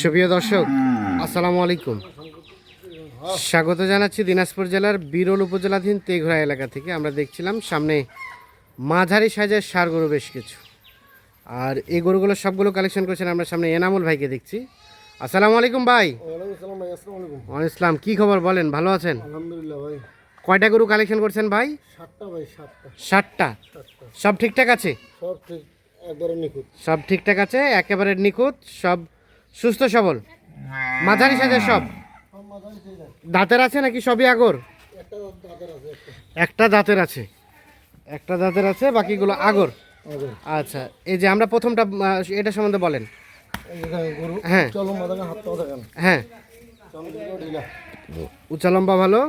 সুপ্রিয় দর্শক আসসালামু আলাইকুম। স্বাগত জানাচ্ছি দিনাজপুর জেলার বিরল উপজেলাধীন তেঘরা এলাকা থেকে। আমরা দেখছিলাম সামনে মাঝারি সাইজের সার গরু বেশ কিছু। আর এই গরুগুলো সবগুলো কালেকশন করেছেন আমরা সামনে এনামুল ভাইকে দেখছি। আসসালামু আলাইকুম ভাই। ওয়ালাইকুম ইসলাম কি খবর বলেন ভালো আছেন? আলহামদুলিল্লাহ ভাই। কয়টা গরু কালেকশন করছেন ভাই? সাতটা ভাই সাতটা। ষাটটা সাতটা। সব ঠিকঠাক আছে? সব ঠিক একবারে নিখুঁত। সব ঠিকঠাক আছে একেবারে নিখুঁত সব সুস্থ সবল? মাঝারি সাইজের সব? দাঁতের আছে নাকি সবই আগর? একটা দাঁতের আছে। একটা দাঁতের আছে বাকিগুলো আগর। আচ্ছা এই যে আমরা প্রথমটা এটা সম্বন্ধে বলেন। হ্যাঁ। হ্যাঁ। চামচুলকা ঢিলা উঁচা লম্বা ভালো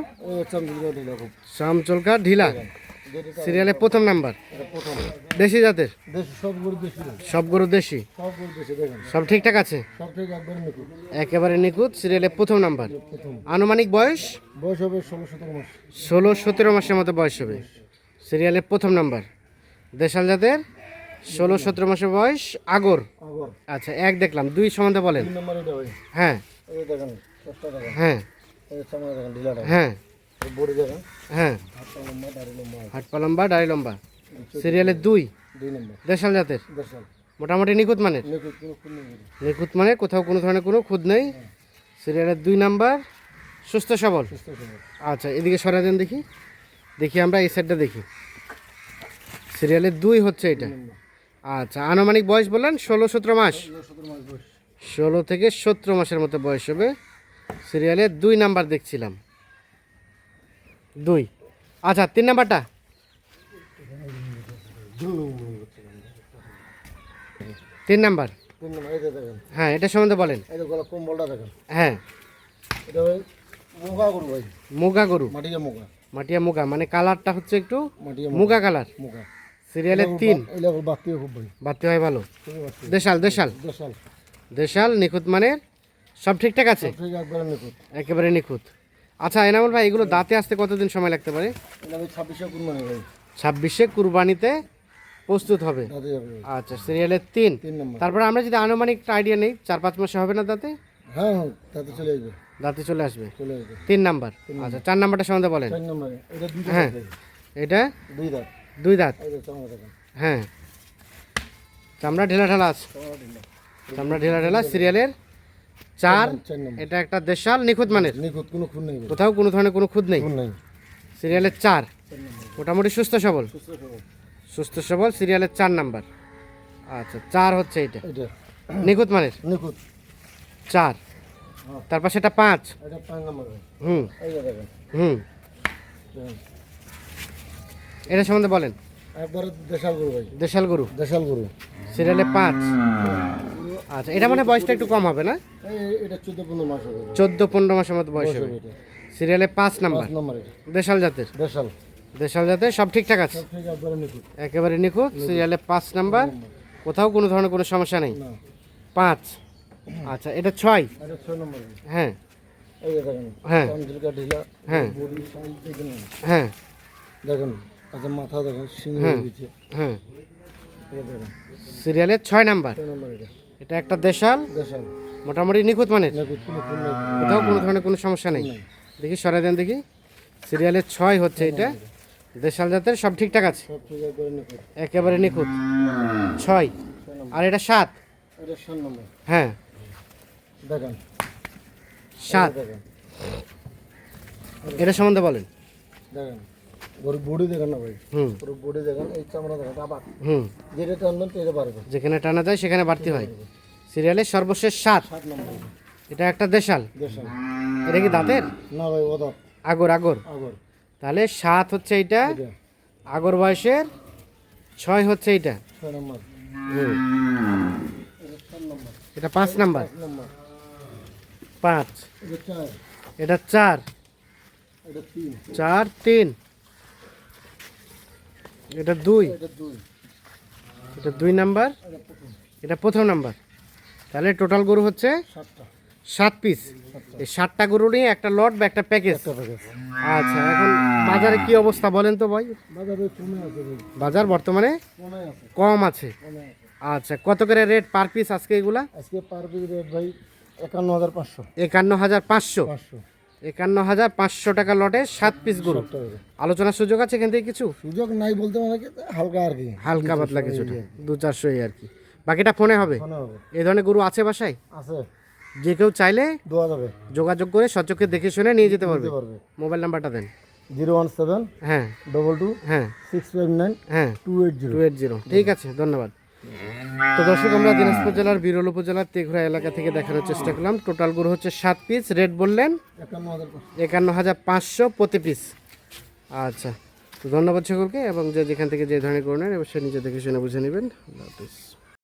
চামচুলকা ঢিলা। সিরিয়ালে প্রথম নাম্বার? দেশি জাতের? সব গরু দেশি। সব ঠিকঠাক আছে? একবারে নিখুঁত। সিরিয়ালে প্রথম নাম্বার। আনুমানিক বয়স? বয়স হবে ষোলো সতেরো মাসের মতো বয়স হবে। সিরিয়ালে প্রথম নাম্বার। দেশাল জাতের? ষোলো সতেরো মাসের বয়স আগর। আচ্ছা এক দেখলাম দুই সম্বন্ধে বলেন। হ্যাঁ। হ্যাঁ। হ্যাঁ। হ্যাঁ। হাত পা লম্বা ডাড়ি লম্বা। সিরিয়ালের দুই? দেশাল জাতের? মোটামুটি নিখুঁত মানের? নিখুঁত মানে কোথাও কোনো ধরনের কোনো খুঁত নেই? সিরিয়ালের দুই নাম্বার সুস্থ সবল। আচ্ছা এদিকে সরা দেন দেখি। দেখি আমরা এই সাইডটা দেখি। সিরিয়ালের দুই হচ্ছে এটা। আচ্ছা আনুমানিক বয়স বললেন? ষোলো সতেরো মাস? ষোলো থেকে সতেরো মাসের মতো বয়স হবে। সিরিয়ালের দুই নাম্বার দেখছিলাম। দুই। আচ্ছা তিন নাম্বারটা? তিন নাম্বার। হ্যাঁ এটা সম্বন্ধে বলেন। হ্যাঁ। মুগা গরু ভাই। মুগা গরু। মাটিয়া মুগা। মানে কালারটা হচ্ছে একটু মুগা। কালার। মুগা। সিরিয়ালের তিন। বাড়তে হয় ভালো। দেশাল দেশাল। দেশাল। নিখুঁত মানের। সব ঠিকঠাক আছে? একেবারে নিখুঁত। আচ্ছা এনামুল ভাই এগুলো দাঁতে আসতে কতদিন সময় লাগতে পারে? ছাব্বিশে কুরবানি ভাই ছাব্বিশে কুরবানিতে প্রস্তুত হবে। আচ্ছা সিরিয়ালের তিন। তারপরে আমরা যদি আনুমানিক আইডিয়া নেই চার পাঁচ মাসে হবে না দাঁতে? হ্যাঁ হ্যাঁ চলে আসবে। দাঁতে চলে আসবে? তিন নাম্বার। আচ্ছা চার নাম্বারটা সম্বন্ধে বলেন। হ্যাঁ। এটা? দুই দাঁত। দুই দাঁত? চামড়া হ্যাঁ। চামড়া ঢেলা ঢালা আছে। চামড়া ঢিলা। চামড়া ঢেলা ঢেলা সিরিয়ালের চার এটা একটা দেশাল নিখুঁত মানের? নিখুঁত কোনো খুন নেই কোথাও কোনো ধরনের কোনো খুঁত নেই? নেই। সিরিয়ালের চার। মোটামুটি সুস্থ সবল? সুস্থ সবল। সিরিয়ালের চার নাম্বার। আচ্ছা চার হচ্ছে এটা নিখুঁত মানের? নিখুঁত। চার। হ্যাঁ। তারপর সেটা পাঁচ। হুম। হুম। এটা সম্বন্ধে বলেন। দেশাল গরু দেশাল গরু। দেশাল গরু। সিরিয়ালে পাঁচ। আচ্ছা এটা মানে বয়সটা একটু কম হবে না? এটা চোদ্দ পনেরো মাস হবে। মাসের মতো বয়স হবে। সিরিয়ালে পাঁচ নাম্বার। দেশাল জাতের? দেশাল। দেশাল জাতের? সব ঠিকঠাক আছে? একবারে নিখুঁত। সিরিয়ালে পাঁচ নাম্বার। কোথাও কোনো ধরনের কোনো সমস্যা নেই? পাঁচ। আচ্ছা এটা ছয়? এটা ছয় নম্বর হ্যাঁ। হ্যাঁ। হ্যাঁ। হ্যাঁ। দেখেন আচ্ছা মাথা দেখেন হ্যাঁ। হ্যাঁ সিরিয়ালের ছয় নাম্বার। নম্বর এটা। এটা একটা দেশাল? দেশাল। মোটামুটি নিখুঁত নেই। কোথাও কোনো ধরনের কোনো সমস্যা নেই। দেখি সরাই দেন দেখি। সিরিয়ালের ছয় হচ্ছে এটা। দেশাল জাতের সব ঠিকঠাক আছে? একবারে নিখুঁত। ছয়। আর এটা সাত? হ্যাঁ। দেখেন। সাত। এটা সম্বন্ধে বলেন। দেখেন। গরু বডি দেখেন না ভাই হুম বডি দেখেন এই চামড়া দেখেন আবার যেটা টানবেন এটা পারবে যেখানে টানা যায় সেখানে বাড়তি হয়। সিরিয়ালের সর্বশেষ সাত সাত নম্বর এটা একটা দেশাল। দেশাল। এটা কি দাঁতের? না ভাই ওদার আগর আগর। আগর। তাহলে সাত হচ্ছে এইটা। এটা আগর বয়সের ছয় হচ্ছে এইটা। ছয় নম্বর। এটা এটা পাঁচ নাম্বার। পাঁচ এটা চার। চার তিন। এটা দুই। এটা দুই নাম্বার এটা প্রথম নাম্বার। তাহলে টোটাল গরু হচ্ছে সাত পিস এই সাতটা গরু নিয়ে একটা লট বা একটা প্যাকেজ আচ্ছা এখন বাজারে কি অবস্থা বলেন তো ভাই? বাজারে বর্তমানে কম আছে। আছে। আচ্ছা কত করে রেট পার পিস আজকে এগুলা? আজকে পার পিস রেট ভাই একান্ন হাজার পাঁচশো। একান্ন হাজার পাঁচশো। পাঁচশো। একান্ন হাজার পাঁচশো টাকা লটে সাত পিস গরু। আলোচনার সুযোগ আছে এখান থেকে কিছু? সুযোগ নাই বলতে মানে হালকা আর কি। হালকা পাতলা কিছুটা। দু চারশো এই আর কি। বাকিটা ফোনে হবে? এ ধরনের গরু আছে বাসায়? আছে। যে কেউ চাইলে দেওয়া যাবে। যোগাযোগ করে সচক্ষে দেখে শুনে নিয়ে যেতে পারবে। পারবে। মোবাইল নাম্বারটা দেন। জিরো ওয়ান সেভেন হ্যাঁ। ডবল টু হ্যাঁ। সিক্স ফাইভ নাইন হ্যাঁ। Two eight zero. Two eight zero. ঠিক আছে ধন্যবাদ। তো দর্শক, আমরা দিনাজপুর জেলার বিরল উপজেলার তেঘরা এলাকা থেকে দেখানোর চেষ্টা করলাম। টোটাল গরু হচ্ছে সাত পিস রেট বললেন। একান্ন হাজার পাঁচশো প্রতি পিস আচ্ছা তো ধন্যবাদ সকলকে, এবং যে যেখান থেকে যে ধরনের গরু নেন, অবশ্যই নিজে দেখে শুনে বুঝে নেবেন। আল্লাহ হাফিজ।